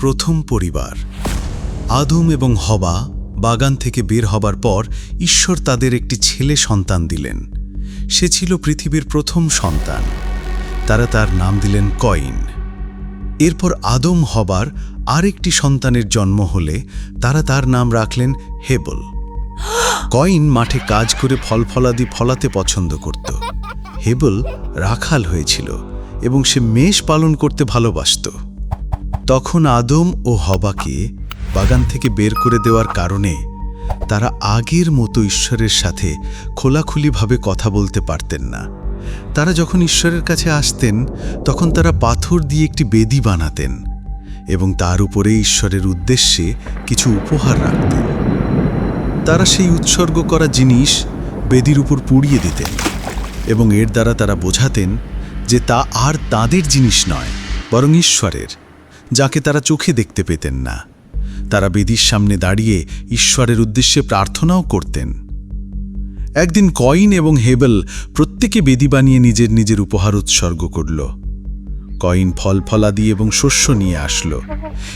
প্রথম পরিবার। আদম এবং হবা বাগান থেকে বের হবার পর ঈশ্বর তাদের একটি ছেলে সন্তান দিলেন। সে ছিল পৃথিবীর প্রথম সন্তান। তারা তার নাম দিলেন কয়েন। এরপর আদম হবার আরেকটি সন্তানের জন্ম হলে তারা তার নাম রাখলেন হেবল। কয়েন মাঠে কাজ করে ফল ফলাদি ফলাতে পছন্দ করত। হেবল রাখাল হয়েছিল এবং সে মেষ পালন করতে ভালোবাসত। তখন আদম ও হবাকে বাগান থেকে বের করে দেওয়ার কারণে তারা আগের মতো ঈশ্বরের সাথে খোলাখুলিভাবে কথা বলতে পারতেন না। তারা যখন ঈশ্বরের কাছে আসতেন, তখন তারা পাথর দিয়ে একটি বেদি বানাতেন এবং তার উপরে ঈশ্বরের উদ্দেশ্যে কিছু উপহার রাখতেন। তারা সেই উৎসর্গ করা জিনিস বেদির উপর পুড়িয়ে দিতেন এবং এর দ্বারা তারা বোঝাতেন যে তা আর তাদের জিনিস নয়, বরং ঈশ্বরের। যাকে তারা চোখে দেখতে পেতেন না। তারা বেদির সামনে দাঁড়িয়ে ঈশ্বরের উদ্দেশ্যে প্রার্থনাও করতেন। একদিন কয়েন এবং হেবেল প্রত্যেকে বেদি বানিয়ে নিজের নিজের উপহার উৎসর্গ করল। কয়েন ফল ফলাদি এবং শস্য নিয়ে আসলো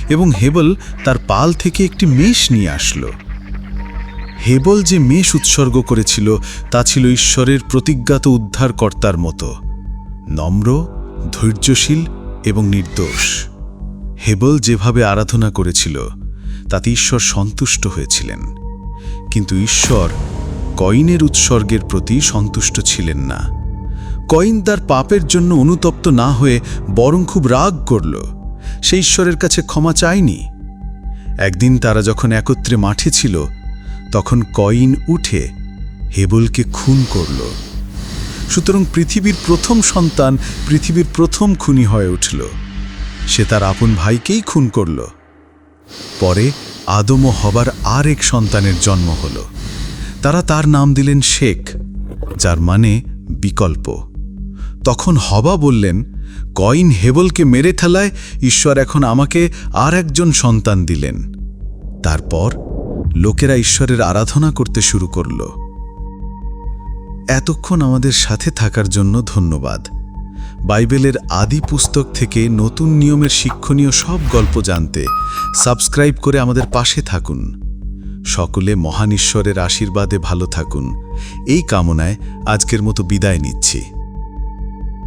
এবং হেবল তার পাল থেকে একটি মেষ নিয়ে আসলো। হেবল যে মেষ উৎসর্গ করেছিল, তা ছিল ঈশ্বরের প্রতিজ্ঞাত উদ্ধারকর্তার মতো। নম্র, ধৈর্যশীল এবং নির্দোষ। হেবল যেভাবে আরাধনা করেছিল, তাতে ঈশ্বর সন্তুষ্ট হয়েছিলেন। কিন্তু ঈশ্বর কইনের উৎসর্গের প্রতি সন্তুষ্ট ছিলেন না। কয়েন তার পাপের জন্য অনুতপ্ত না হয়ে বরং খুব রাগ করল, সে ঈশ্বরের কাছে ক্ষমা চায়নি। একদিন তারা যখন একত্রে মাঠে ছিল, তখন কয়েন উঠে হেবলকে খুন করল। সুতরাং পৃথিবীর প্রথম সন্তান পৃথিবীর প্রথম খুনি হয়ে উঠল। সে তার আপন ভাইকেই খুন করল। পরে আদম হবার আর এক সন্তানের জন্ম হল। তারা তার নাম দিলেন শেখ, যার মানে বিকল্প। তখন হবা বললেন কইন হেবলকে মেরে ফেলায় ঈশ্বর এখন আমাকে আর একজন সন্তান দিলেন। তারপর লোকেরা ঈশ্বরের আরাধনা করতে শুরু করল। এতক্ষণ আমাদের সাথে থাকার জন্য ধন্যবাদ। বাইবেলের আদি পুস্তক থেকে নতুন নিয়মের শিক্ষণীয় সব গল্প জানতে সাবস্ক্রাইব করে আমাদের পাশে থাকুন। সকলে মহান ঈশ্বরের আশীর্বাদে ভালো থাকুন। এই কামনায় আজকের মতো বিদায় নিচ্ছি।